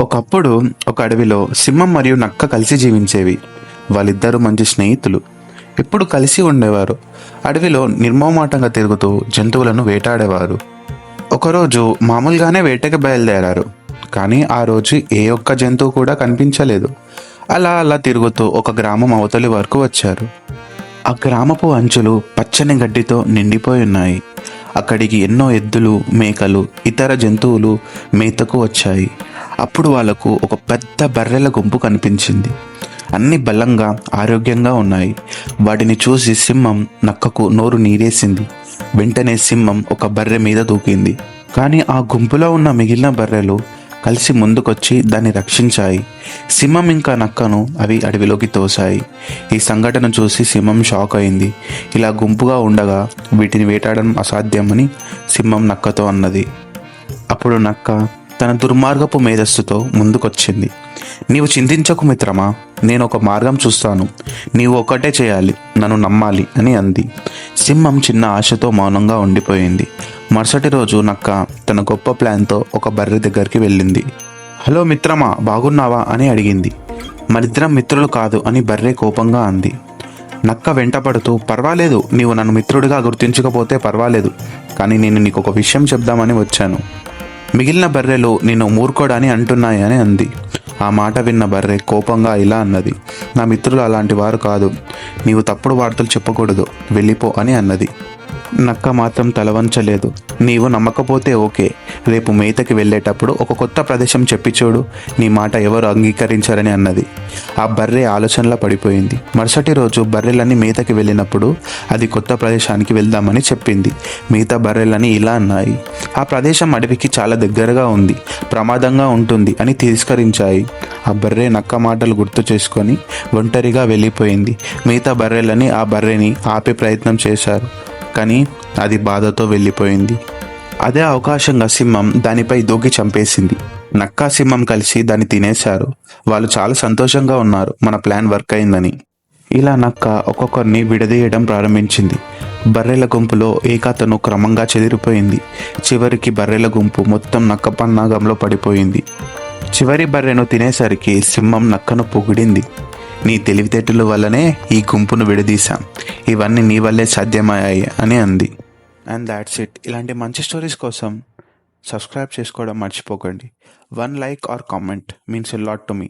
ఒకప్పుడు ఒక అడవిలో సింహం మరియు నక్క కలిసి జీవించేవి. వాళ్ళిద్దరూ మంచి స్నేహితులు. ఎప్పుడు కలిసి ఉండేవారు. అడవిలో నిర్మోమాటంగా తిరుగుతూ జంతువులను వేటాడేవారు. ఒకరోజు మామూలుగానే వేటకి బయలుదేరారు. కానీ ఆ రోజు ఏ ఒక్క జంతువు కూడా కనిపించలేదు. అలా అలా తిరుగుతూ ఒక గ్రామం అవతలి వరకు వచ్చారు. ఆ గ్రామపు అంచులు పచ్చని గడ్డితో నిండిపోయి ఉన్నాయి. అక్కడికి ఎన్నో ఎద్దులు మేకలు ఇతర జంతువులు మేతకు వచ్చాయి. అప్పుడు వాళ్ళకు ఒక పెద్ద బర్రెల గుంపు కనిపించింది. అన్ని బలంగా ఆరోగ్యంగా ఉన్నాయి. వాటిని చూసి సింహం నక్కకు నోరు నీరేసింది. వెంటనే సింహం ఒక బర్రె మీద దూకింది. కానీ ఆ గుంపులో ఉన్న మిగిలిన బర్రెలు కలిసి ముందుకొచ్చి దాన్ని రక్షించాయి. సింహం ఇంకా నక్కను అవి అడవిలోకి తోశాయి. ఈ సంఘటన చూసి సింహం షాక్ అయింది. ఇలా గుంపుగా ఉండగా వీటిని వేటాడడం అసాధ్యమని సింహం నక్కతో అన్నది. అప్పుడు నక్క తన దుర్మార్గపు మేధస్సుతో ముందుకొచ్చింది. నీవు చింతించకు మిత్రమా? నేను ఒక మార్గం చూస్తాను. నీవు ఒకటే చేయాలి. నన్ను నమ్మాలి అని అంది. సింహం చిన్న ఆశతో మౌనంగా ఉండిపోయింది. మరుసటి రోజు నక్క తన గొప్ప ప్లాన్తో ఒక బర్రె దగ్గరికి వెళ్ళింది. హలో మిత్రమా బాగున్నావా? అని అడిగింది. మరిద్దరం మిత్రులు కాదు అని బర్రె కోపంగా అంది. నక్క వెంటపడుతూ పర్వాలేదు నీవు నన్ను మిత్రుడిగా గుర్తించకపోతే పర్వాలేదు కానీ నేను నీకు ఒక విషయం చెప్దామని వచ్చాను. మిగిలిన బర్రెలు నిన్ను మూర్ఖోడని అంటున్నాయి అని అంది. ఆ మాట విన్న బర్రె కోపంగా ఇలా అన్నది నా మిత్రులు అలాంటి వారు కాదు. నీవు తప్పుడు వార్తలు చెప్పకూడదు. వెళ్ళిపో అని అన్నది. నక్క మాత్రం తలవంచలేదు. నీవు నమ్మకపోతే ఓకే. రేపు మేతకి వెళ్ళేటప్పుడు ఒక కొత్త ప్రదేశం చెప్పి చూడు. నీ మాట ఎవరు అంగీకరించారని అన్నది. ఆ బర్రె ఆలోచనలో పడిపోయింది. మరుసటి రోజు బర్రెలన్నీ మేతకి వెళ్ళినప్పుడు అది కొత్త ప్రదేశానికి వెళ్దామని చెప్పింది. మిగతా బర్రెలని ఇలా అన్నాయి. ఆ ప్రదేశం అడవికి చాలా దగ్గరగా ఉంది. ప్రమాదంగా ఉంటుంది అని తిరస్కరించాయి. ఆ బర్రె నక్క మాటలు గుర్తు చేసుకొని ఒంటరిగా వెళ్ళిపోయింది. మిగతా బర్రెలని ఆ బర్రెని ఆపే ప్రయత్నం చేశారు. కానీ అది బాధతో వెళ్ళిపోయింది. అదే అవకాశంగా సింహం దానిపై దూకి చంపేసింది. నక్కా సింహం కలిసి దాన్ని తినేశారు. వాళ్ళు చాలా సంతోషంగా ఉన్నారు. మన ప్లాన్ వర్క్ అయిందని. ఇలా నక్క ఒక్కొక్కరిని విడదీయడం ప్రారంభించింది. బర్రెల గుంపులో ఏకాతను క్రమంగా చెదిరిపోయింది. చివరికి బర్రెల గుంపు మొత్తం నక్క పన్నాగంలో పడిపోయింది. చివరి బర్రెను తినేసరికి సింహం నక్కను పొగిడింది. నీ తెలివితేటల వల్లనే ఈ గుంపును విడదీశాం. ఇవన్నీ నీ వల్లే సాధ్యమయ్యాయి అని అంది. అండ్ దాట్స్ ఇట్ ఇలాంటి మంచి స్టోరీస్ కోసం సబ్స్క్రైబ్ చేసుకోవడం మర్చిపోకండి. One like or comment means lot to me